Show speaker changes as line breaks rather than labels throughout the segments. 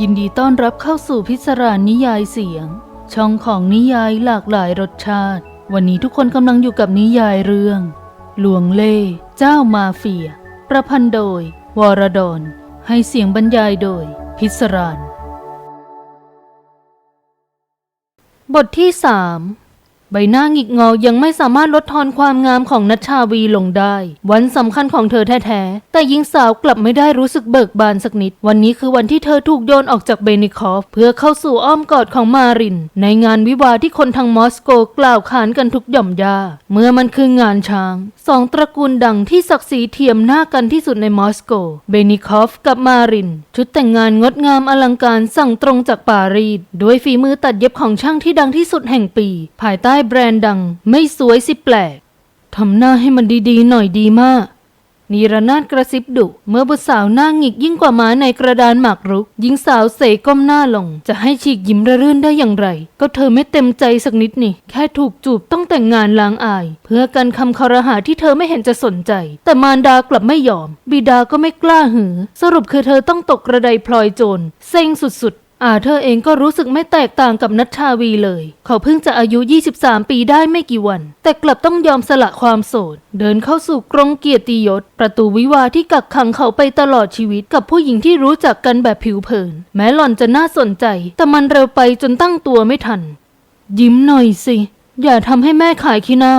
ยินดีต้อนรับเข้าสู่พิศรานิยายเสียง ช่องของนิยายหลากหลายรสชาติ วันนี้ทุกคนกำลังอยู่กับนิยายเรื่อง หลวงเล่เจ้ามาเฟีย ประพันธ์โดย วรดอนให้เสียงบรรยายโดย พิศรานบทที่สาม ใบหน้าหงิกงอยังไม่สามารถลดทอนความงามของนัชชาวีลงได้ วันสำคัญของเธอแท้ๆ แต่หญิงสาวกลับไม่ได้รู้สึกเบิกบานสักนิด วันนี้คือวันที่เธอถูกโยนออกจากเบนิคอฟ เพื่อเข้าสู่อ้อมกอดของมาริน ในงานวิวาที่คนทางมอสโกกล่าวขานกันทุกหย่อมยา เมื่อมันคืองานช้าง สองตระกูลดังที่ศักดิ์ศรีเทียมหน้ากันที่สุดในมอสโก เบนิคอฟกับมาริน ชุดแต่งงานงดงามอลังการสั่งตรงจากปารีสด้วยฝีมือตัดเย็บของช่างที่ดังที่สุดแห่งปี ภายใต้แบรนด์ดัง ไม่สวยสิแปลก ทำหน้าให้มันดีๆ หน่อยดีมาก นีรนาถกระซิบดุเมื่อบุตรสาวหน้าหงิกยิ่งกว่าหมาในกระดานหมากรุก หญิงสาวเสยก้มหน้าลง จะให้ฉีกยิ้มระรื่นได้อย่างไร ก็เธอไม่เต็มใจสักนิดนี่ แค่ถูกจูบต้องแต่งงานล้างอาย เพื่อกันคำคารหาที่เธอไม่เห็นจะสนใจ แต่มารดากลับไม่ยอม บิดาก็ไม่กล้าหือ สรุปคือเธอต้องตกกระไดพลอยโจรเซ็งสุดๆ อาเธอเองก็รู้สึกไม่แตกต่างกับนัชชาวีเลย เขาเพิ่งจะอายุ 23 ปีได้ไม่กี่วัน แต่กลับต้องยอมสละความโสด เดินเข้าสู่กรงเกียรติยศ ประตูวิวาที่กักขังเขาไปตลอดชีวิตกับผู้หญิงที่รู้จักกันแบบผิวเผิน แม้หล่อนจะน่าสนใจ แต่มันเร็วไปจนตั้งตัวไม่ทัน ยิ้มหน่อยสิ อย่าทำให้แม่ขายขี้หน้า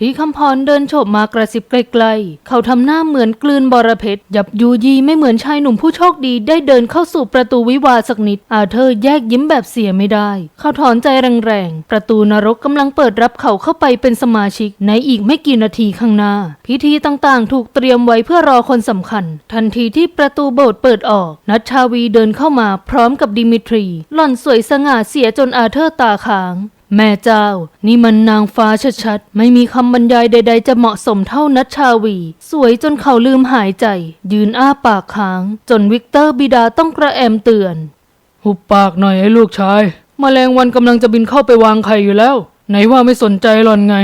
ที่คำพรเดินโฉบมากระซิบไกลๆ เขาทำหน้าเหมือนกลืนบอระเพ็ดยับยูยีไม่เหมือนชายหนุ่มผู้โชคดีได้เดินเข้าสู่ประตูวิวาสักนิด อาเธอร์แยกยิ้มแบบเสียไม่ได้ เขาถอนใจแรงๆ ประตูนรกกำลังเปิดรับเขาเข้าไปเป็นสมาชิกในอีกไม่กี่นาทีข้างหน้า พิธีต่างๆ ถูกเตรียมไว้เพื่อรอคนสำคัญ ทันทีที่ประตูโบสถ์เปิดออก นัชชาวีเดินเข้ามาพร้อมกับดิมิทรี หล่อนสวยสง่าเสียจนอาเธอร์ตาค้าง แม่เจ้า นี่มันนางฟ้าชัดๆ ไม่มีคำบรรยายใด ๆ จะเหมาะสมเท่านัชชาวี สวยจนเขาลืมหายใจ ยืนอ้าปากค้าง จนวิกเตอร์บิดาต้องกระแอมเตือน หุบปากหน่อยไอ้ลูกชายมแมลงวันกำลังจะบินเข้าไปวางไข่อยู่แล้ว ไหนว่าไม่สนใจหล่อนไง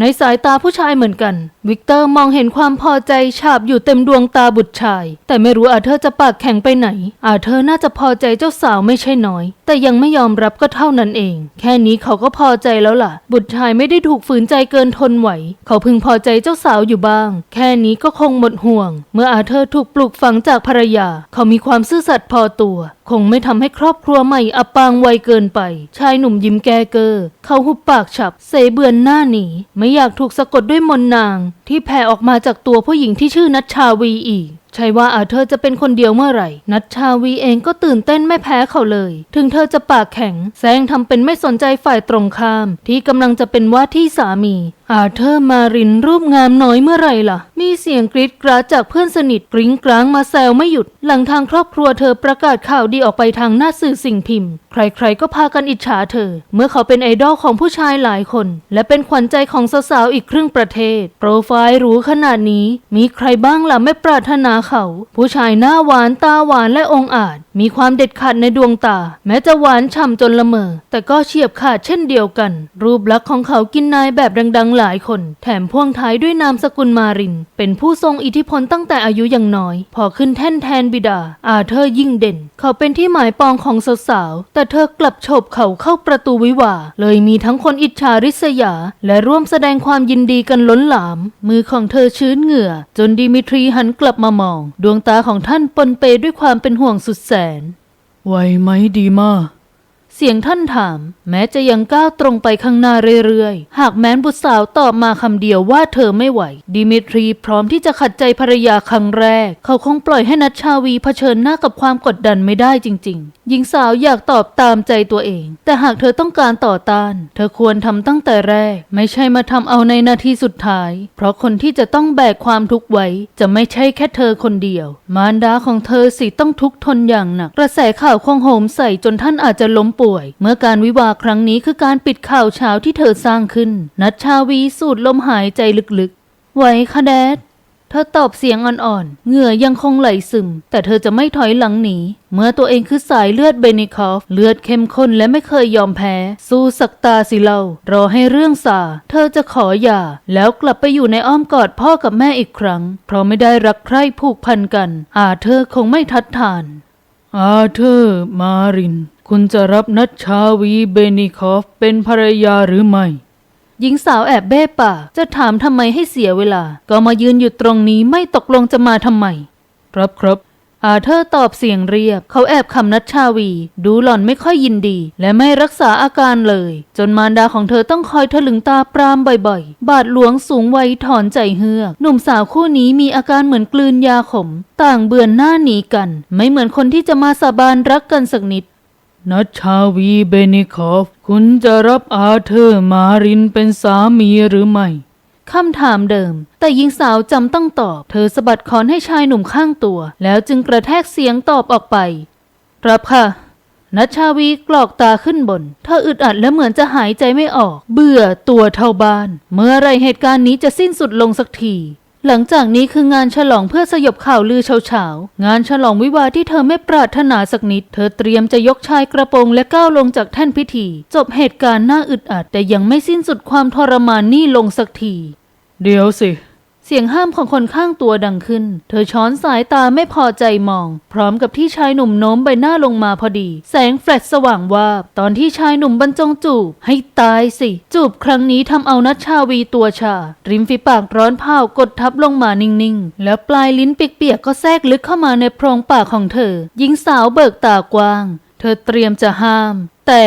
ในสายตาผู้ชายเหมือนกัน วิกเตอร์มองเห็นความพอใจฉาบอยู่เต็มดวงตาบุตรชาย แต่ไม่รู้อาเธอร์จะปากแข็งไปไหน อาเธอร์น่าจะพอใจเจ้าสาวไม่ใช่น้อย แต่ยังไม่ยอมรับก็เท่านั้นเอง แค่นี้เขาก็พอใจแล้วล่ะ บุตรชายไม่ได้ถูกฝืนใจเกินทนไหว เขาพึงพอใจเจ้าสาวอยู่บ้าง แค่นี้ก็คงหมดห่วง เมื่ออาเธอร์ถูกปลูกฝังจากภรรยา เขามีความซื่อสัตย์พอตัว คงไม่ทำให้ครอบครัวใหม่อับปางไวเกินไป ชายหนุ่มยิ้มแกเกอเขาหุบปากฉับ เสเบือนหน้าหนี ไม่อยากถูกสะกดด้วยมนนาง ที่แผ่ออกมาจากตัวผู้หญิงที่ชื่อนัชชาวีอีก ใช่ว่าอาเธอจะเป็นคนเดียวเมื่อไหร่ นัชชาวีเองก็ตื่นเต้นไม่แพ้เขาเลย ถึงเธอจะปากแข็ง แซงทำเป็นไม่สนใจฝ่ายตรงข้าม ที่กำลังจะเป็นว่าที่สามี อาเธอร์มารินรูปงามน้อยเมื่อไหร่ล่ะ มีเสียงกรีดกราดจากเพื่อนสนิทกริ้งกลางมาแซวไม่หยุด หลังทางครอบครัวเธอประกาศข่าวดีออกไปทางหน้าสื่อสิ่งพิมพ์ ใครๆก็พากันอิจฉาเธอ เมื่อเขาเป็นไอดอลของผู้ชายหลายคน และเป็นขวัญใจของสาวๆอีกครึ่งประเทศ โปรไฟล์หรูขนาดนี้ มีใครบ้างล่ะไม่ปรารถนาเขา ผู้ชายหน้าหวานตาหวานและองอาจ มีความเด็ดขาดในดวงตา แม้จะหวานฉ่ำจนละเมอ แต่ก็เฉียบขาดเช่นเดียวกัน รูปลักษณ์ของเขากินนายแบบดังๆหลายคน แถมพ่วงท้ายด้วยนามสกุลมาริน เป็นผู้ทรงอิทธิพลตั้งแต่อายุยังน้อย พอขึ้นแท่นแทนบิดา อาเธอร์ยิ่งเด่น เขาเป็นที่หมายปองของสาวๆแต่เธอกลับโฉบเขาเข้าประตูวิวาเลยมีทั้งคนอิจฉาริษยา และร่วมแสดงความยินดีกันล้นหลาม มือของเธอชื้นเหงื่อ จนดิมิทรีหันกลับมามองดวงตาของท่านปนเปด้วยความเป็นห่วงสุดแสน ไหวไหมดีมาก เสียงท่านถาม แม้จะยังก้าวตรงไปข้างหน้าเรื่อยๆ หากแม้นบุตรสาวตอบมาคำเดียวว่าเธอไม่ไหว ดิมิทรีพร้อมที่จะขัดใจภรรยาครั้งแรก เขาคงปล่อยให้นัชชาวีเผชิญหน้ากับความกดดันไม่ได้จริง ๆ หญิงสาวอยากตอบตามใจตัวเอง แต่หากเธอต้องการต่อต้าน เธอควรทำตั้งแต่แรก ไม่ใช่มาทำเอาในนาทีสุดท้าย เพราะคนที่จะต้องแบกความทุกข์ไว้ จะไม่ใช่แค่เธอคนเดียว มารดาของเธอสิต้องทุกข์ทนอย่างหนักกระแสข่าวคงโหมใส่จนท่านอาจจะล้มป่วยเมื่อการวิวาครั้งนี้คือการปิดข่าวเช้าที่เธอสร้างขึ้น นัชชาวีสูดลมหายใจลึกๆไหวคะแดดเธอตอบเสียงอ่อนๆ เหงื่อยังคงไหลซึม แต่เธอจะไม่ถอยหลังหนี เมื่อตัวเองคือสายเลือดเบนิคอฟ เลือดเข้มข้นและไม่เคยยอมแพ้ สู้สักตาสิเรารอให้เรื่องซาเธอจะขอหย่า แล้วกลับไปอยู่ในอ้อมกอดพ่อกับแม่อีกครั้ง เพราะไม่ได้รักใคร่ผูกพันกัน อาเธอคงไม่ทัดทาน
อาเธอมาริน คุณจะรับนัชชาวีเบนิคอฟเป็นภรรยาหรือไม่
หญิงสาวแอบเบ้ปากจะถามทำไมให้เสียเวลา ก็มายืนอยู่ตรงนี้ไม่ตกลงจะมาทำไม
ครับครับ
อาเธอร์ตอบเสียงเรียบ เขาแอบคำนัชชาวี ดูหล่อนไม่ค่อยยินดี และไม่รักษาอาการเลย จนมารดาของเธอต้องคอยถลึงตาปรามบ่อยๆ บาดหลวงสูงวัยถอนใจเฮือกหนุ่มสาวคู่นี้มีอาการเหมือนกลืนยาขม ต่างเบือนหน้าหนีกัน ไม่เหมือนคนที่จะมาสาบานรักกันสักนิด
นัชชาวีเบนิคอฟ คุณจะรับอาเธอร์มารินเป็นสามีหรือไม่
คำถามเดิม แต่หญิงสาวจำต้องตอบ เธอสะบัดคอนให้ชายหนุ่มข้างตัว แล้วจึงกระแทกเสียงตอบออกไป รับค่ะนัชชาวีกรอกตาขึ้นบน เธออึดอัดและเหมือนจะหายใจไม่ออก เบื่อตัวเท่าบ้าน เมื่อไรเหตุการณ์นี้จะสิ้นสุดลงสักที หลังจากนี้คืองานฉลองเพื่อสยบข่าวลือเฉาๆ งานฉลองวิวาที่เธอไม่ปรารถนาสักนิด เธอเตรียมจะยกชายกระโปรงและก้าวลงจากแท่นพิธี จบเหตุการณ์น่าอึดอัด แต่ยังไม่สิ้นสุดความทรมานนี่ลงสักที
เดี๋ยวสิ
เสียงห้ามของคนข้างตัวดังขึ้น เธอช้อนสายตาไม่พอใจมอง พร้อมกับที่ชายหนุ่มโน้มใบหน้าลงมาพอดี แสงแฟลชสว่างวาบ ตอนที่ชายหนุ่มบรรจงจูบ ให้ตายสิ จูบครั้งนี้ทำเอานัชชาวีตัวชา ริมฝีปากร้อนเผากดทับลงมานิ่งๆ แล้วปลายลิ้นเปียกๆก็แทรกลึกเข้ามาในโพรงปากของเธอ หญิงสาวเบิกตากว้าง เธอเตรียมจะห้าม แต่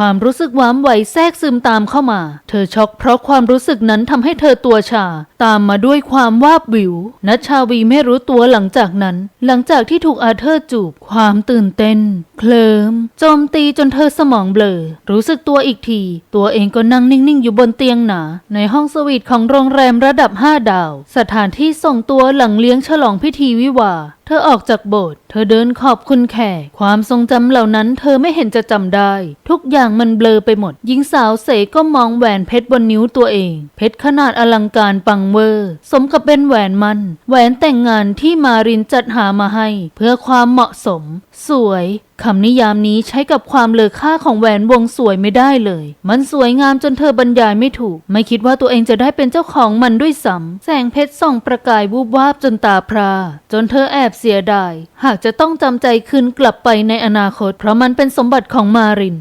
ความรู้สึกว้ามไหวแทรกซึมตามเข้ามา เธอช็อกเพราะความรู้สึกนั้นทำให้เธอตัวชา ตามมาด้วยความวาบวิวนัชชาวีไม่รู้ตัวหลังจากนั้น หลังจากที่ถูกอาเธอร์จูบ ความตื่นเต้น เคลิมโจมตีจนเธอสมองเบลอ รู้สึกตัวอีกที ตัวเองก็นั่งนิ่งๆ อยู่บนเตียงหนา ในห้องสวีทของโรงแรมระดับ 5 ดาว สถานที่ส่งตัวหลังเลี้ยงฉลองพิธีวิวาเธอออกจากโบสถ์เธอเดินขอบคุณแขกความทรงจำเหล่านั้นเธอไม่เห็นจะจำได้ ทุกอย่างมันเบลอไปหมด หญิงสาวเสก็มองแหวนเพชรบนนิ้วตัวเอง เพชรขนาดอลังการปังเวอร์ สมกับเป็นแหวนมัน แหวนแต่งงานที่มารินจัดหามาให้ เพื่อความเหมาะสม สวยคำนิยามนี้ใช้กับความเลอค่าของแหวนวงสวยไม่ได้เลย มันสวยงามจนเธอบรรยายไม่ถูก ไม่คิดว่าตัวเองจะได้เป็นเจ้าของมันด้วยซ้ำแสงเพชรส่องประกายวูบวาบจนตาพรา จนเธอแอบเสียดาย หากจะต้องจำใจคืนกลับไปในอนาคต เพราะมันเป็นสมบัติของมาริน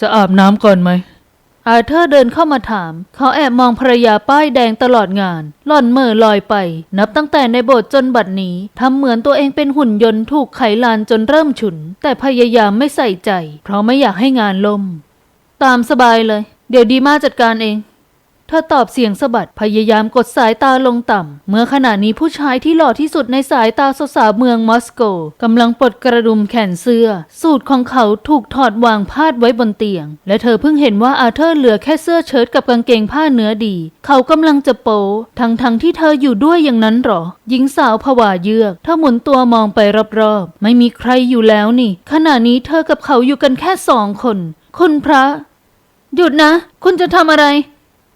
จะอาบน้ำก่อนไหม
อาเธอร์เดินเข้ามาถาม เขาแอบมองภรรยาป้ายแดงตลอดงาน หล่อนเมื่อลอยไป นับตั้งแต่ในโบสถ์จนบัดนี้ทำเหมือนตัวเองเป็นหุ่นยนต์ถูกไขลานจนเริ่มฉุน แต่พยายามไม่ใส่ใจ เพราะไม่อยากให้งานล่ม ตามสบายเลย เดี๋ยวดีมาจัดการเอง เธอตอบเสียงสะบัดพยายามกดสายตาลงต่ำ เมื่อขณะนี้ผู้ชายที่หล่อที่สุดในสายตาสาวเมืองมอสโกกำลังปลดกระดุมแขนเสื้อ สูตรของเขาถูกถอดวางพาดไว้บนเตียง และเธอเพิ่งเห็นว่าอาเธอร์เหลือแค่เสื้อเชิ้ตกับกางเกงผ้าเนื้อดี เขากำลังจะโปทั้งๆทที่เธออยู่ด้วยอย่างนั้นหรอ หญิงสาวผวาเยือกเธอหมุนตัวมองไปรอบๆ ไม่มีใครอยู่แล้วนี่ ขณะนี้เธอกับเขาอยู่กันแค่สองคน คุณพระ หยุดนะ คุณจะทำอะไร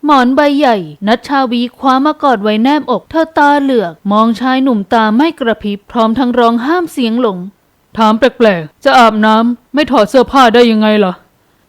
หมอนใบใหญ่ นัชชาวีคว้ามากอดไว้แนบอกเธอตาเหลือก มองชายหนุ่มตาไม่กระพริบ พร้อมทั้งร้องห้ามเสียงหลง
ถามแปลกๆ จะอาบน้ำไม่ถอดเสื้อผ้าได้ยังไงล่ะ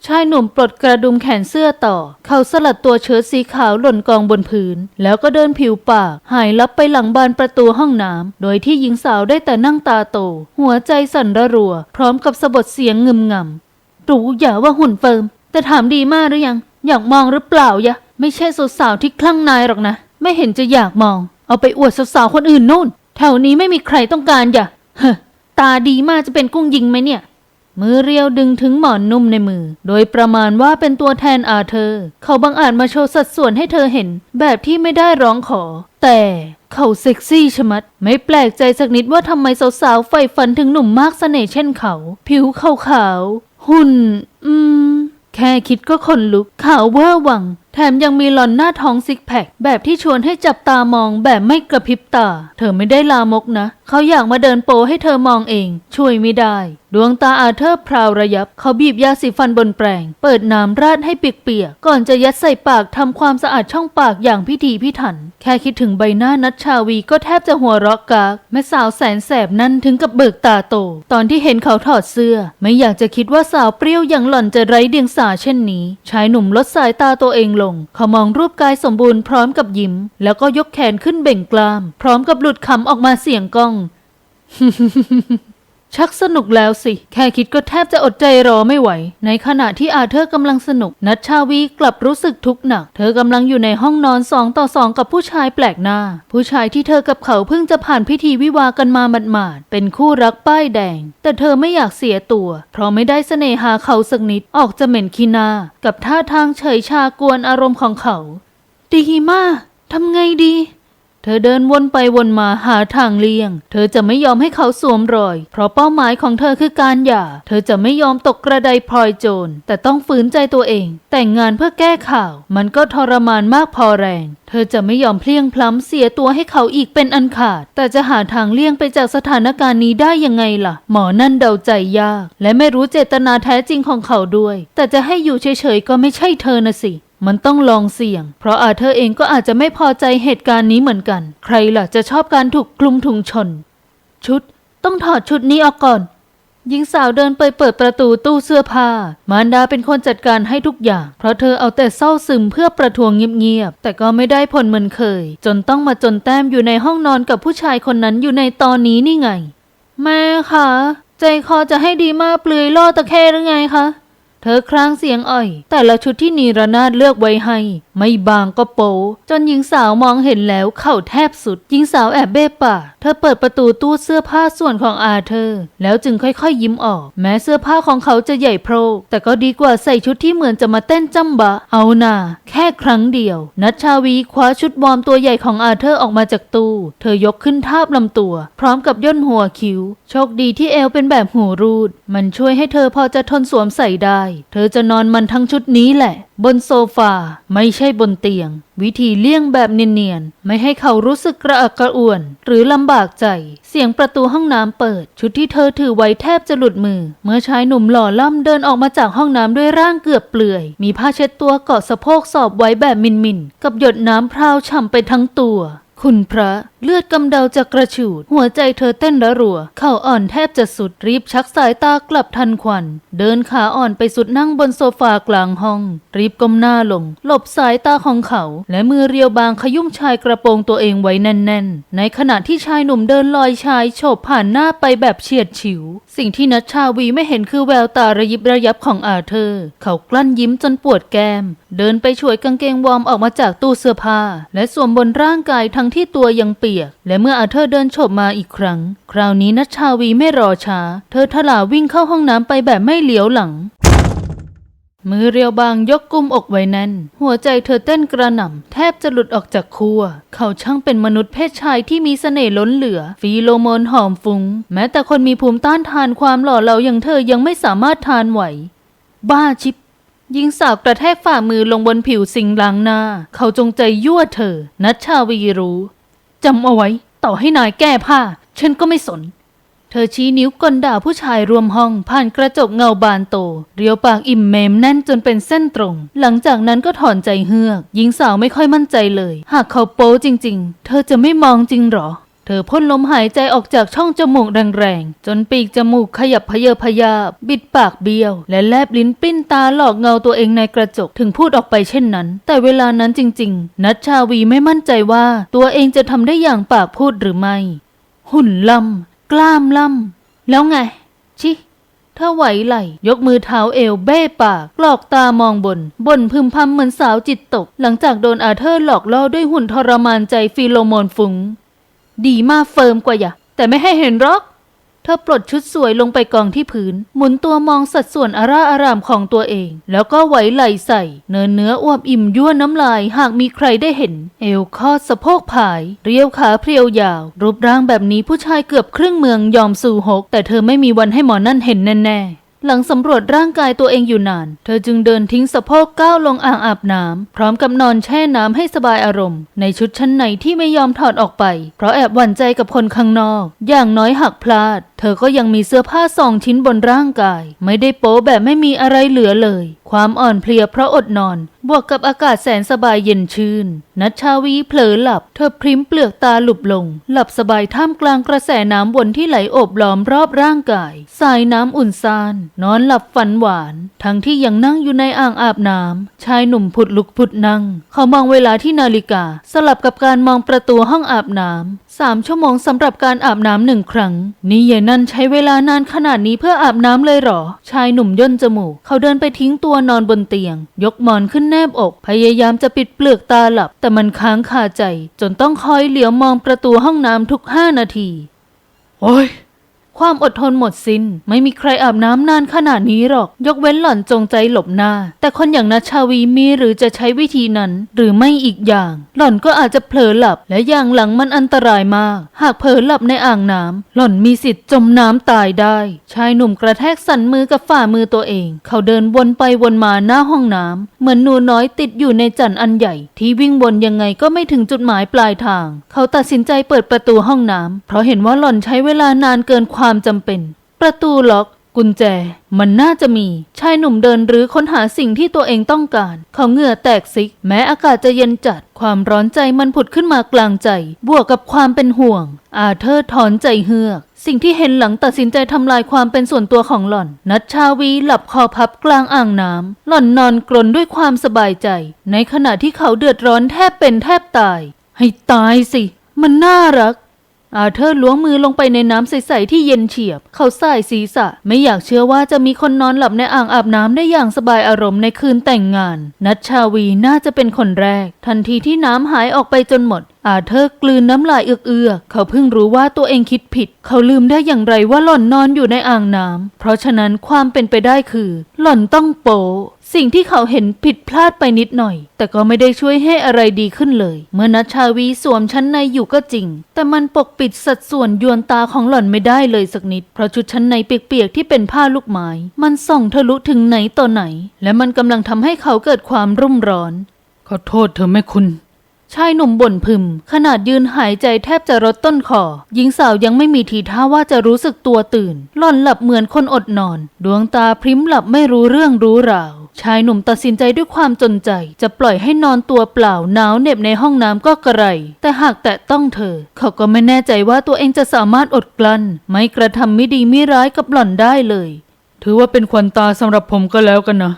ชายหนุ่มปลดกระดุมแขนเสื้อต่อ เขาสลัดตัวเชิ้ตสีขาวหล่นกองบนพื้น แล้วก็เดินผิวปาก หายลับไปหลังบานประตูห้องน้ำ โดยที่หญิงสาวได้แต่นั่งตาโต หัวใจสั่นระรัว พร้อมกับสะบดเสียงงึมงำรู้อย่าว่าหุ่นเฟิร์ม แต่ถามดีมากหรือยัง อยากมองหรือเปล่ายะ ไม่ใช่สาวๆที่คลั่งนายหรอกนะ ไม่เห็นจะอยากมอง เอาไปอวดสาวๆคนอื่นนู่น แถวนี้ไม่มีใครต้องการอย่าเฮ้อตาดีมากจะเป็นกุ้งยิงไหมเนี่ย มือเรียวดึงถึงหมอนนุ่มในมือ โดยประมาณว่าเป็นตัวแทนอาเธอร์เขาบังอาจมาโชว์สัดส่วนให้เธอเห็น แบบที่ไม่ได้ร้องขอ แต่เขาเซ็กซี่ชะมัด ไม่แปลกใจสักนิดว่าทำไมสาวๆใฝ่ฝันถึงหนุ่มมากเสน่ห์เช่นเขา ผิวขาวๆหุ่น อืม แค่คิดก็ขนลุกขาวเวอร์วัง แถมยังมีหลอนหน้าท้องซิกแพคแบบที่ชวนให้จับตามองแบบไม่กระพริบตา เธอไม่ได้ลามกนะ เขาอยากมาเดินโปให้เธอมองเอง ช่วยไม่ได้ ดวงตาอาเธอร์พราวระยับ เขาบีบยาสีฟันบนแปรงเปิดน้ำราดให้เปียกๆก่อนจะยัดใส่ปากทำความสะอาดช่องปากอย่างพิถีพิถัน แค่คิดถึงใบหน้านัชชาวีก็แทบจะหัวเราะกากแม่สาวแสนแสบนั่นถึงกับเบิกตาโต ตอนที่เห็นเขาถอดเสื้อ ไม่อยากจะคิดว่าสาวเปรี้ยวอย่างหล่อนจะไร้เดียงสาเช่นนี้ชายหนุ่มลดสายตาตัวเองลงเขามองรูปกายสมบูรณ์พร้อมกับยิ้ม แล้วก็ยกแขนขึ้นเบ่งกลาม พร้อมกับหลุดคำออกมาเสียงก้อง ชักสนุกแล้วสิ แค่คิดก็แทบจะอดใจรอไม่ไหว ในขณะที่อาเธอร์กำลังสนุก นัชชาวีกลับรู้สึกทุกข์หนัก เธอกำลังอยู่ในห้องนอนสองต่อสองกับผู้ชายแปลกหน้า ผู้ชายที่เธอกับเขาเพิ่งจะผ่านพิธีวิวากันมาหมาดๆเป็นคู่รักป้ายแดง แต่เธอไม่อยากเสียตัว เพราะไม่ได้เสน่หาเขาสักนิดออกจะเหม็นขี้หน้า กับท่าทางเฉยชากวนอารมณ์ของเขาดีมากทำไงดี เธอเดินวนไปวนมาหาทางเลี่ยง เธอจะไม่ยอมให้เขาสวมรอย เพราะเป้าหมายของเธอคือการหย่า เธอจะไม่ยอมตกกระไดพลอยโจร แต่ต้องฝืนใจตัวเอง แต่งงานเพื่อแก้ข่าว มันก็ทรมานมากพอแรง เธอจะไม่ยอมเพลียงพล้ำเสียตัวให้เขาอีกเป็นอันขาด แต่จะหาทางเลี่ยงไปจากสถานการณ์นี้ได้ยังไงล่ะ หมอนั่นเดาใจยาก และไม่รู้เจตนาแท้จริงของเขาด้วย แต่จะให้อยู่เฉยๆก็ไม่ใช่เธอนะสิ มันต้องลองเสี่ยง เพราะอาเธอร์เองก็อาจจะไม่พอใจเหตุการณ์นี้เหมือนกัน ใครล่ะจะชอบการถูกคลุมถุงชน ชุด ต้องถอดชุดนี้ออกก่อน หญิงสาวเดินไปเปิดประตูตู้เสื้อผ้า มารดาเป็นคนจัดการให้ทุกอย่าง เพราะเธอเอาแต่เศร้าซึมเพื่อประท้วงเงียบๆ แต่ก็ไม่ได้ผลเหมือนเคย จนต้องมาจนแต้มอยู่ในห้องนอนกับผู้ชายคนนั้นอยู่ในตอนนี้นี่ไง แม่คะ ใจคอจะให้ดีมากเปลือยล่อตะเคหรือไงคะ เธอครางเสียงอ่อย แต่ละชุดที่นีรนาดเลือกไว้ให้ ไม่บางก็โป จนหญิงสาวมองเห็นแล้วเข่าแทบสุด หญิงสาวแอบเบ้ปาก เธอเปิดประตูตู้เสื้อผ้าส่วนของอาเธอร์แล้วจึงค่อยๆยิ้มออก แม้เสื้อผ้าของเขาจะใหญ่โพรแต่ก็ดีกว่าใส่ชุดที่เหมือนจะมาเต้นจำบะ เอานาแค่ครั้งเดียว นัชชาวีคว้าชุดวอร์มตัวใหญ่ของอาเธอร์ออกมาจากตู้ เธอยกขึ้นทาบลำตัว พร้อมกับย่นหัวคิ้ว โชคดีที่เอวเป็นแบบหูรูด มันช่วยให้เธอพอจะทนสวมใส่ได้เธอจะนอนมันทั้งชุดนี้แหละ บนโซฟา ไม่ใช่บนเตียง วิธีเลี่ยงแบบเนียนๆ ไม่ให้เขารู้สึกกระอักกระอ่วน หรือลำบากใจ เสียงประตูห้องน้ำเปิด ชุดที่เธอถือไว้แทบจะหลุดมือ เมื่อชายหนุ่มหล่อล่ำเดินออกมาจากห้องน้ำด้วยร่างเกือบเปลือย มีผ้าเช็ดตัวเกาะสะโพกสอบไว้แบบมินๆกับหยดน้ำพราวฉ่ำไปทั้งตัว คุณพระ เลือดกำเดาจะกระฉูด หัวใจเธอเต้นระรัว เข่าอ่อนแทบจะสุดรีบชักสายตากลับทันควัน เดินขาอ่อนไปสุดนั่งบนโซฟากลางห้อง รีบก้มหน้าลง หลบสายตาของเขา และมือเรียวบางขยุ่มชายกระโปรงตัวเองไว้แน่น ๆ ในขณะที่ชายหนุ่มเดินลอยชายโฉบผ่านหน้าไปแบบเฉียดฉิว สิ่งที่นัชชาวีไม่เห็นคือแววตาระยิบระยับของอาเธอร์ เขากลั้นยิ้มจนปวดแก้ม เดินไปช่วยกางเกงวอร์มออกมาจากตู้เสื้อผ้า และสวมบนร่างกายทั้งที่ตัวยังเปียก และเมื่ออาเธอร์เดินโฉบมาอีกครั้ง คราวนี้นัชชาวีไม่รอช้า เธอทลาวิ่งเข้าห้องน้ำไปแบบไม่เหลียวหลัง มือเรียวบางยกกุมอกไว้แน่น หัวใจเธอเต้นกระหน่ำ แทบจะหลุดออกจากคัวเขาช่างเป็นมนุษย์เพศชายที่มีเสน่ห์ล้นเหลือ ฟีโรโมนหอมฟุง้ง แม้แต่คนมีภูมิต้านทานความหล่อเหลาอย่างเธอยังไม่สามารถทานไหว บ้าชิบหญิงสาวกระแทกฝ่ามือลงบนผิวสิงล้างหน้า เขาจงใจยั่วเธอ นัชชาวีรู้ จำเอาไว้ ต่อให้นายแก้ผ้า ฉันก็ไม่สน เธอชี้นิ้วกลด่าผู้ชายรวมห้อง ผ่านกระจกเงาบานโต เรียวปากอิ่มเมมแน่นจนเป็นเส้นตรง หลังจากนั้นก็ถอนใจเฮือก หญิงสาวไม่ค่อยมั่นใจเลย หากเขาโป๊จริง ๆ เธอจะไม่มองจริงหรอ เธอพ่นลมหายใจออกจากช่องจมูกแรงๆ จนปีกจมูกขยับพเยอพยาบบิดปากเบี้ยว และแลบลิ้นปิ้นตาหลอกเงาตัวเองในกระจกถึงพูดออกไปเช่นนั้น แต่เวลานั้นจริงๆ นัชชาวีไม่มั่นใจว่าตัวเองจะทำได้อย่างปากพูดหรือไม่ หุ่นล่ำกล้ามล่ำแล้วไง ชิถ้าไหวไหล ยกมือเท้าเอวเบ้ปากกลอกตามองบน บนพึมพำเหมือนสาวจิตตก หลังจากโดนอาเธอร์หลอกล่อด้วยหุ่นทรมานใจฟีโรโมนฟุง้ง ดีมากเฟิร์มกว่าอย่าแต่ไม่ให้เห็นหรอก เธอปลดชุดสวยลงไปกองที่พื้น หมุนตัวมองสัดส่วนอาร่าอารามของตัวเอง แล้วก็ไหวไหลใส่ เนินเนื้ออวบอิ่มยั่วน้ำลาย หากมีใครได้เห็น เอวคอดสะโพกผาย เรียวขาเพรียวยาว รูปร่างแบบนี้ผู้ชายเกือบครึ่งเมืองยอมสู่หก แต่เธอไม่มีวันให้หมอนั่นเห็นแน่ๆ หลังสำรวจร่างกายตัวเองอยู่นาน เธอจึงเดินทิ้งสะโพกก้าวลงอ่างอาบน้ำพร้อมกับนอนแช่น้ำให้สบายอารมณ์ ในชุดชั้นในที่ไม่ยอมถอดออกไป เพราะแอบหวั่นใจกับคนข้างนอก อย่างน้อยหักพลาด ธอก็ยังมีเสื้อผ้าสองชิ้นบนร่างกาย ไม่ได้โป๊แบบไม่มีอะไรเหลือเลย ความอ่อนเพลียเพราะอดนอน บวกกับอากาศแสนสบายเย็นชื่น นัชชาวีเผลอหลับ เธอพริ้มเปลือกตาหลุบลง หลับสบายท่ามกลางกระแสน้ำวนที่ไหลโอบล้อมรอบร่างกาย สายน้ำอุ่นซาน นอนหลับฝันหวาน ทั้งที่ยังนั่งอยู่ในอ่างอาบน้ำชายหนุ่มผุดลุกผุดนั่ง เขามองเวลาที่นาฬิกา สลับกับการมองประตูห้องอาบน้ำสามชั่วโมงสำหรับการอาบน้ำหนึ่งครั้งนี่เยนนั่นใช้เวลานานขนาดนี้เพื่ออาบน้ำเลยหรอ ชายหนุ่มย่นจมูก เขาเดินไปทิ้งตัวนอนบนเตียง ยกหมอนขึ้นแนบอก พยายามจะปิดเปลือกตาหลับ แต่มันค้างคาใจ จนต้องคอยเหลียวมองประตูห้องน้ำทุกห้านาที
โอ้ย
ความอดทนหมดสิน้น ไม่มีใครอาบน้ำนานขนาดนี้หรอก ยกเว้นหล่อนจงใจหลบหน้า แต่คนอย่างนัชชาวีมีหรือจะใช้วิธีนั้น หรือไม่อีกอย่าง หล่อนก็อาจจะเผลอหลับ และอย่างหลังมันอันตรายมาก หากเผลอหลับในอ่างน้ำหล่อนมีสิทธิ์จมน้ำตายได้ ชายหนุ่มกระแทกสันมือกับฝ่ามือตัวเอง เขาเดินวนไปวนมาหน้าห้องน้ำเหมือนหนูน้อยติดอยู่ในจันอันใหญ่ ที่วิ่งวนยังไงก็ไม่ถึงจุดหมายปลายทาง เขาตัดสินใจเปิดประตูห้องน้ำเพราะเห็นว่าหล่อนใช้เวลานานเกินความความจำเป็น ประตูล็อก กุญแจ มันน่าจะมี ชายหนุ่มเดินหรือค้นหาสิ่งที่ตัวเองต้องการ เขาเหงื่อแตกซิก แม้อากาศจะเย็นจัด ความร้อนใจมันผุดขึ้นมากลางใจ บวกกับความเป็นห่วง อาเธอร์ถอนใจเฮือกสิ่งที่เห็นหลังตัดสินใจทำลายความเป็นส่วนตัวของหล่อน นัชชาวีหลับคอพับกลางอ่างน้ำ หล่อนนอนกรนด้วยความสบายใจ ในขณะที่เขาเดือดร้อนแทบเป็นแทบตาย ให้ตายสิ มันน่ารัก อาเธอร์ล้วงมือลงไปในน้ำใสๆที่เย็นเฉียบ เขาส่ายศีรษะ ไม่อยากเชื่อว่าจะมีคนนอนหลับในอ่างอาบน้ำได้อย่างสบายอารมณ์ในคืนแต่งงาน นัชชาวีน่าจะเป็นคนแรก ทันทีที่น้ำหายออกไปจนหมด อาเธอร์กลืนน้ำลายเอือกๆ เขาเพิ่งรู้ว่าตัวเองคิดผิด เขาลืมได้อย่างไรว่าหล่อนนอนอยู่ในอ่างน้ำเพราะฉะนั้นความเป็นไปได้คือ หล่อนต้องโป สิ่งที่เขาเห็นผิดพลาดไปนิดหน่อย แต่ก็ไม่ได้ช่วยให้อะไรดีขึ้นเลย เมื่อนัชชาวีสวมชั้นในอยู่ก็จริง แต่มันปกปิดสัดส่วนยวนตาของหล่อนไม่ได้เลยสักนิด เพราะชุดชั้นในเปียกๆที่เป็นผ้าลูกไม้มันส่องทะลุถึงไหนต่อไหน และมันกำลังทำให้เขาเกิดความรุ่มร้อน
ขอโทษเธอแม่คุณ
ชายหนุ่มบ่นพึม ขนาดยืนหายใจแทบจะรดต้นคอ หญิงสาวยังไม่มีทีท่าว่าจะรู้สึกตัวตื่น หล่อนหลับเหมือนคนอดนอน ดวงตาพริ้มหลับไม่รู้เรื่องรู้ราว ชายหนุ่มตัดสินใจด้วยความจนใจ จะปล่อยให้นอนตัวเปล่าหนาวเหน็บในห้องน้ำก็กระไร แต่หากแตะต้องเธอ เขาก็ไม่แน่ใจว่าตัวเองจะสามารถอดกลั้น ไม่กระทำไม่ดีไม่ร้ายกับหล่อนได้เลย
ถือว่าเป็นควันตาสำหรับผมก็แล้วกันนะ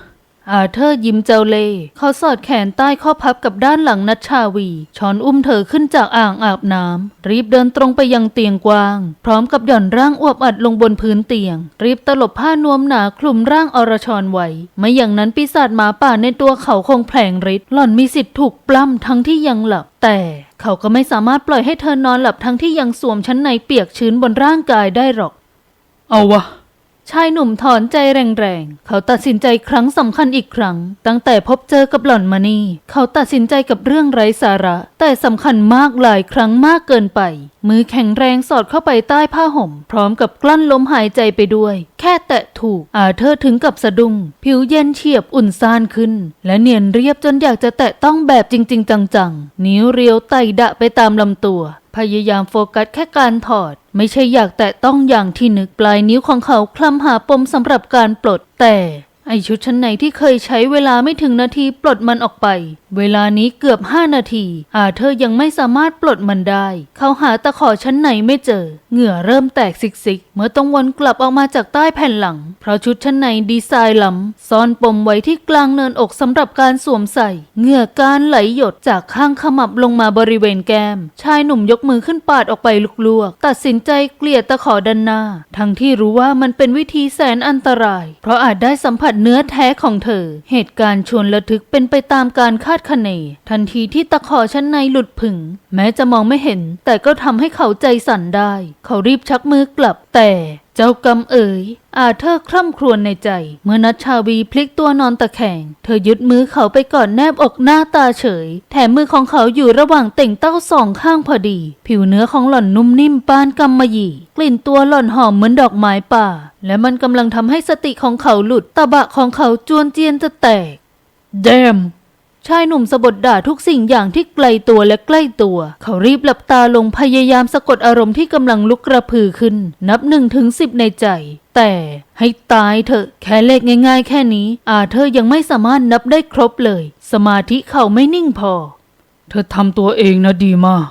อาเธอร์ยิ้มเจ้าเล่เขาสอดแขนใต้ข้อพับกับด้านหลังนัชชาวี ช้อนอุ้มเธอขึ้นจากอ่างอาบน้ำ รีบเดินตรงไปยังเตียงกว้าง พร้อมกับหย่อนร่างอวบอัดลงบนพื้นเตียง รีบตลบผ้านวมหนาคลุมร่างอรชรไว้ ไม่อย่างนั้นปีศาจหมาป่าในตัวเขาคงแผลงฤทธิ์หล่อนมีสิทธิ์ถูกปล้ำทั้งที่ยังหลับ แต่เขาก็ไม่สามารถปล่อยให้เธอนอนหลับทั้งที่ยังสวมชั้นในเปียกชื้นบนร่างกายได้หรอก
เอาวะ
ชายหนุ่มถอนใจแรงๆ เขาตัดสินใจครั้งสำคัญอีกครั้ง ตั้งแต่พบเจอกับหล่อนมานี่ เขาตัดสินใจกับเรื่องไร้สาระ แต่สำคัญมากหลายครั้งมากเกินไป มือแข็งแรงสอดเข้าไปใต้ผ้าห่ม พร้อมกับกลั้นลมหายใจไปด้วย แค่แตะถูก อาเธอร์ถึงกับสะดุ้ง ผิวเย็นเฉียบอุ่นซ่านขึ้น และเนียนเรียบจนอยากจะแตะต้องแบบจริง ๆ จังๆ นิ้วเรียวไต่ดะไปตามลำตัว พยายามโฟกัสแค่การถอด ไม่ใช่อยากแตะต้องอย่างที่นึกปลายนิ้วของเขาคลำหาปมสำหรับการปลดแต่ ไอชุดชั้นในที่เคยใช้เวลาไม่ถึงนาทีปลดมันออกไป เวลานี้เกือบห้านาที อาเธอร์ยังไม่สามารถปลดมันได้ เขาหาตะขอชั้นในไม่เจอ เหงื่อเริ่มแตกซิกๆ เมื่อต้องวนกลับออกมาจากใต้แผ่นหลัง เพราะชุดชั้นในดีไซน์ล้ำซ่อนปมไว้ที่กลางเนินอกสำหรับการสวมใส่ เหงื่อการไหลหยดจากข้างขมับลงมาบริเวณแก้ม ชายหนุ่มยกมือขึ้นปาดออกไปลวกๆ ตัดสินใจเกลี่ยตะขอด้านหน้า ทั้งที่รู้ว่ามันเป็นวิธีแสนอันตราย เพราะอาจได้สัมผัสเนื้อแท้ของเธอ เหตุการณ์ชวนระทึกเป็นไปตามการคาดคะเน ทันทีที่ตะขอชั้นในหลุดผึ่งแม้จะมองไม่เห็น แต่ก็ทำให้เขาใจสั่นได้ เขารีบชักมือกลับแต่ เจ้ากรรมเอ๋ย อาเธอคร่ำครวญในใจ เมื่อนัชชาวีพลิกตัวนอนตะแคง เธอยึดมือเขาไปก่อนแนบอกหน้าตาเฉย แถมมือของเขาอยู่ระหว่างเต่งเต้าสองข้างพอดี ผิวเนื้อของหล่อนนุ่มนิ่มปานกำมะหยี่ กลิ่นตัวหล่อนหอมเหมือนดอกไม้ป่า และมันกำลังทำให้สติของเขาหลุดตะบะของเขาจวนเจียนจะแตก
แดม
ชายหนุ่มสะบดด่าทุกสิ่งอย่างที่ไกลตัวและใกล้ตัว เขารีบหลับตาลงพยายามสะกดอารมณ์ที่กำลังลุกกระพือขึ้น นับหนึ่งถึงสิบในใจ แต่ให้ตายเถอะแค่เลขง่ายๆ แค่นี้ อาเธอยังไม่สามารถนับได้ครบเลย สมาธิเขาไม่นิ่งพอ
เธอทำตัวเองนะดีมาก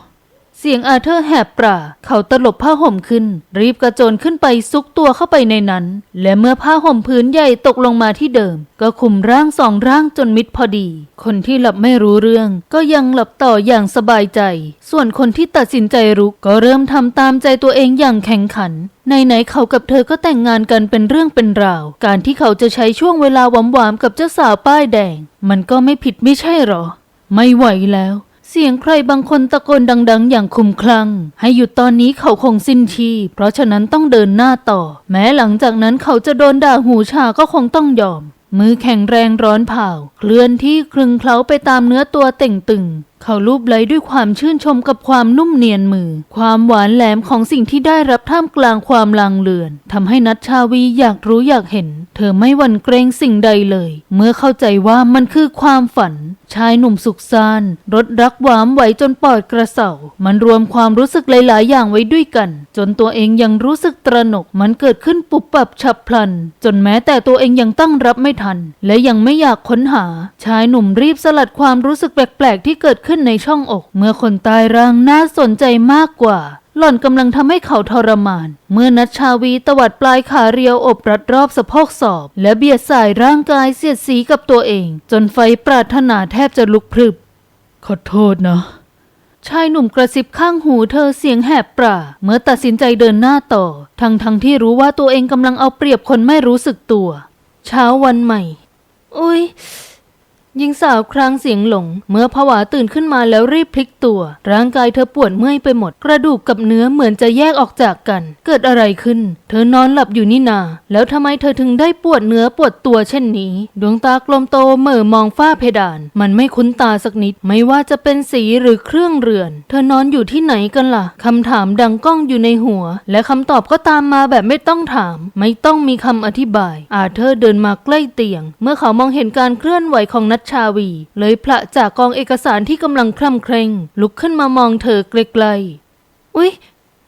สเสียงอาเธอร์แหบปราเขาตลบผ้าห่มขึ้น รีบกระโจนขึ้นไปซุกตัวเข้าไปในนั้น และเมื่อผ้าห่มพื้นใหญ่ตกลงมาที่เดิม ก็คุมร่างสองร่างจนมิดพอดี คนที่หลับไม่รู้เรื่อง ก็ยังหลับต่ออย่างสบายใจ ส่วนคนที่ตัดสินใจรุกก็เริ่มทำตามใจตัวเองอย่างแข่งขันไหนๆเขากับเธอก็แต่งงานกันเป็นเรื่องเป็นราว การที่เขาจะใช้ช่วงเวลาหวามๆกับเจ้าสาวป้ายแดง มันก็ไม่ผิดไม่ใช่หรอ ไม่ไหวแล้ว เสียงใครบางคนตะโกนดัง ๆ อย่างคุมคลั่งให้หยุดตอนนี้เขาคงสิ้นชีพเพราะฉะนั้นต้องเดินหน้าต่อ แม้หลังจากนั้นเขาจะโดนด่าหูชาก็คงต้องยอม มือแข็งแรงร้อนเผาเคลื่อนที่คลึงเคล้าไปตามเนื้อตัวเต่งตึง เขาลูบไหลด้วยความชื่นชมกับความนุ่มเนียนมือ ความหวานแหลมของสิ่งที่ได้รับท่ามกลางความลางเลือนทำให้นัชชาวีอยากรู้อยากเห็น เธอไม่หวั่นเกรงสิ่งใดเลย เมื่อเข้าใจว่ามันคือความฝัน ชายหนุ่มสุขซานรถรักหวามไหวจนปอดกระเสามันรวมความรู้สึกหลาย ๆ อย่างไว้ด้วยกัน จนตัวเองยังรู้สึกตระหนก มันเกิดขึ้นปุบปับฉับพลัน จนแม้แต่ตัวเองยังตั้งรับไม่ทัน และยังไม่อยากค้นหา ชายหนุ่มรีบสลัดความรู้สึกแปลก ๆ ที่เกิดขึ้นในช่องอก เมื่อคนตายร่างน่าสนใจมากกว่า หล่อนกำลังทำให้เขาทรมาน เมื่อนัชชาวีตวัดปลายขาเรียวอบรัดรอบสะโพกศอกและเบียดสายร่างกายเสียดสีกับตัวเอง จนไฟปรารถนาแทบจะลุกพรึบ
ขอโทษนะ
ชายหนุ่มกระซิบข้างหูเธอเสียงแหบปราเมื่อตัดสินใจเดินหน้าต่อ ทั้งทั้งที่รู้ว่าตัวเองกำลังเอาเปรียบคนไม่รู้สึกตัว เช้าวันใหม่ อุ้ย หญิงสาวครางเสียงหลง เมื่อผวาตื่นขึ้นมาแล้วรีบพลิกตัว ร่างกายเธอปวดเมื่อยไปหมด กระดูกกับเนื้อเหมือนจะแยกออกจากกัน เกิดอะไรขึ้น เธอนอนหลับอยู่นี่นา แล้วทำไมเธอถึงได้ปวดเนื้อปวดตัวเช่นนี้ ดวงตากลมโตเหม่อมองฝ้าเพดาน มันไม่คุ้นตาสักนิด ไม่ว่าจะเป็นสีหรือเครื่องเรือน เธอนอนอยู่ที่ไหนกันล่ะคำถามดังก้องอยู่ในหัว และคำตอบก็ตามมาแบบไม่ต้องถาม ไม่ต้องมีคำอธิบาย อาเธอเดินมาใกล้เตียง เมื่อเขามองเห็นการเคลื่อนไหวของนัชชาวี เลยพละจากกองเอกสารที่กำลังคล่ำเคร่ง ลุกขึ้นมามองเธอไกลๆอุ๊ย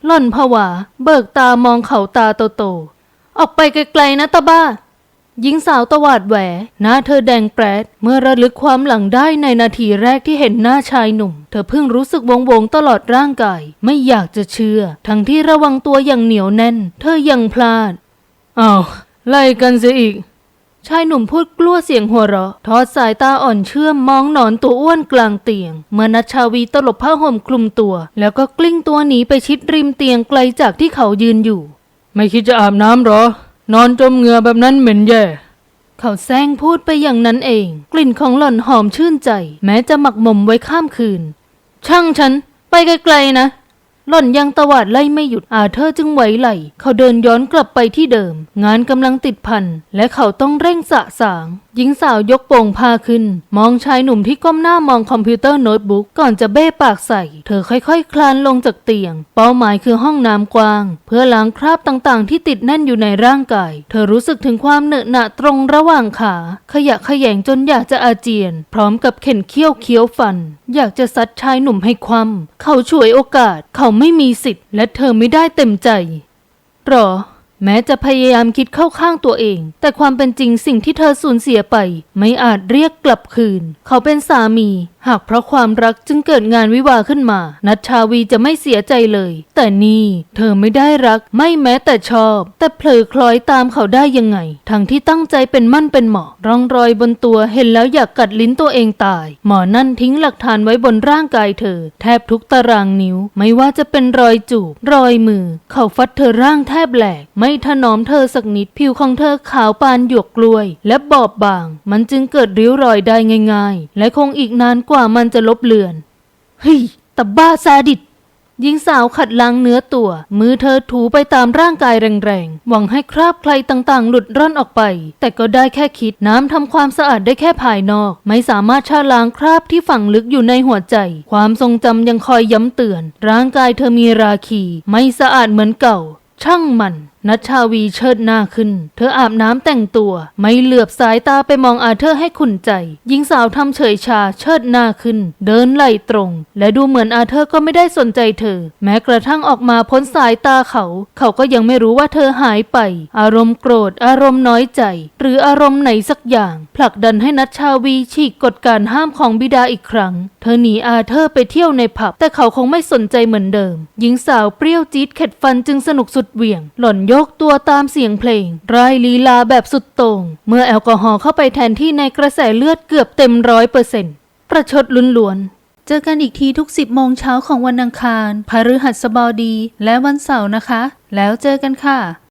หล่อนผวา เบิกตามองเขาตาโตๆออกไปไกลๆนะตาบ้าหญิงสาวตวาดแหวหน้าเธอแดงแปรดเมื่อระลึกความหลังได้ในนาทีแรกที่เห็นหน้าชายหนุ่ม เธอเพิ่งรู้สึกวงวงตลอดร่างกาย ไม่อยากจะเชื่อ ทั้งที่ระวังตัวอย่างเหนียวแน่น เธอยังพลาด
อ้าวไล่กันเสียอีก
ชายหนุ่มพูดกลัวเสียงหัวเราะ ทอดสายตาอ่อนเชื่อมมองหนอนตัวอ้วนกลางเตียง เมื่อนัชชาวีตลบผ้าห่มคลุมตัว แล้วก็กลิ้งตัวหนีไปชิดริมเตียงไกลจากที่เขายืนอยู่
ไม่คิดจะอาบน้ำเหรอ นอนจมเหงื่อแบบนั้นเหม็นแย่
เขาแซงพูดไปอย่างนั้นเอง กลิ่นของหล่อนหอมชื่นใจ แม้จะหมักหมมไว้ข้ามคืน ช่างฉัน ไปไกลๆนะ หล่อนยังตวาดไล่ไม่หยุดอาเธอร์จึงไหวไหล เขาเดินย้อนกลับไปที่เดิม งานกำลังติดพัน และเขาต้องเร่งสะสาง หญิงสาวยกโป่งผ้าขึ้น มองชายหนุ่มที่ก้มหน้ามองคอมพิวเตอร์โน้ตบุ๊กก่อนจะเบ้ปากใส่ เธอค่อยๆคลานลงจากเตียง เป้าหมายคือห้องน้ำกว้าง เพื่อล้างคราบต่างๆ ที่ติดแน่นอยู่ในร่างกาย เธอรู้สึกถึงความเหนอะหนะตรงระหว่างขา ขยะขยงจนอยากจะอาเจียน พร้อมกับเข็นเขี้ยวเคี้ยวฟัน อยากจะซัดชายหนุ่มให้คว่ำเขาฉวยโอกาสเขาไม่มีสิทธิ์ และเธอไม่ได้เต็มใจ หรอ แม้จะพยายามคิดเข้าข้างตัวเอง แต่ความเป็นจริงสิ่งที่เธอสูญเสียไป ไม่อาจเรียกกลับคืน เขาเป็นสามี หากเพราะความรักจึงเกิดงานวิวาขึ้นมา นัชชาวีจะไม่เสียใจเลย แต่นี่เธอไม่ได้รักไม่แม้แต่ชอบ แต่เผลอคล้อยตามเขาได้ยังไง ทั้งที่ตั้งใจเป็นมั่นเป็นเหมาะ ร่องรอยบนตัวเห็นแล้วอยากกัดลิ้นตัวเองตาย หมอนั่นทิ้งหลักฐานไว้บนร่างกายเธอ แทบทุกตารางนิ้ว ไม่ว่าจะเป็นรอยจูบ รอยมือ เขาฟัดเธอร่างแทบแหลก ไม่ถนอมเธอสักนิดผิวของเธอขาวปานหยวกกล้วย และบอบบาง มันจึงเกิดริ้วรอยได้ง่าย ๆ และคงอีกนานกว่า่ามันจะลบเลือน เฮ้ยตบบ้าซาดิสหญิงสาวขัดล้างเนื้อตัว มือเธอถูไปตามร่างกายแรงๆ หวังให้คราบใครต่างๆ หลุดร่อนออกไป แต่ก็ได้แค่คิดน้ำทำความสะอาดได้แค่ภายนอก ไม่สามารถชาล้างคราบที่ฝังลึกอยู่ในหัวใจ ความทรงจำยังคอยย้ำเตือน ร่างกายเธอมีราคี ไม่สะอาดเหมือนเก่า ช่างมัน นัชชาวีเชิดหน้าขึ้น เธออาบน้ำแต่งตัว ไม่เหลือบสายตาไปมองอาเธอร์ให้ขุนใจ หญิงสาวทำเฉยชาเชิดหน้าขึ้น เดินไหลตรง และดูเหมือนอาเธอร์ก็ไม่ได้สนใจเธอ แม้กระทั่งออกมาพ้นสายตาเขา เขาก็ยังไม่รู้ว่าเธอหายไป อารมณ์โกรธ อารมณ์น้อยใจ หรืออารมณ์ไหนสักอย่าง ผลักดันให้นัชชาวีฉีกกฎการห้ามของบิดาอีกครั้ง เธอหนีอาเธอร์ไปเที่ยวในผับแต่เขาคงไม่สนใจเหมือนเดิม หญิงสาวเปรี้ยวจี๊ดเข็ดฟันจึงสนุกสุดเหวี่ยง หล่อนยกตัวตามเสียงเพลงรายลีลาแบบสุดโต่งเมื่อแอลกอฮอล์เข้าไปแทนที่ในกระแสเลือดเกือบเต็มร้อยเปอร์เซ็นต์ประชดล้วนๆเจอกันอีกทีทุกสิบโมงเช้าของวันอังคารพฤหัสบดีและวันเสาร์นะคะ แล้วเจอกันค่ะ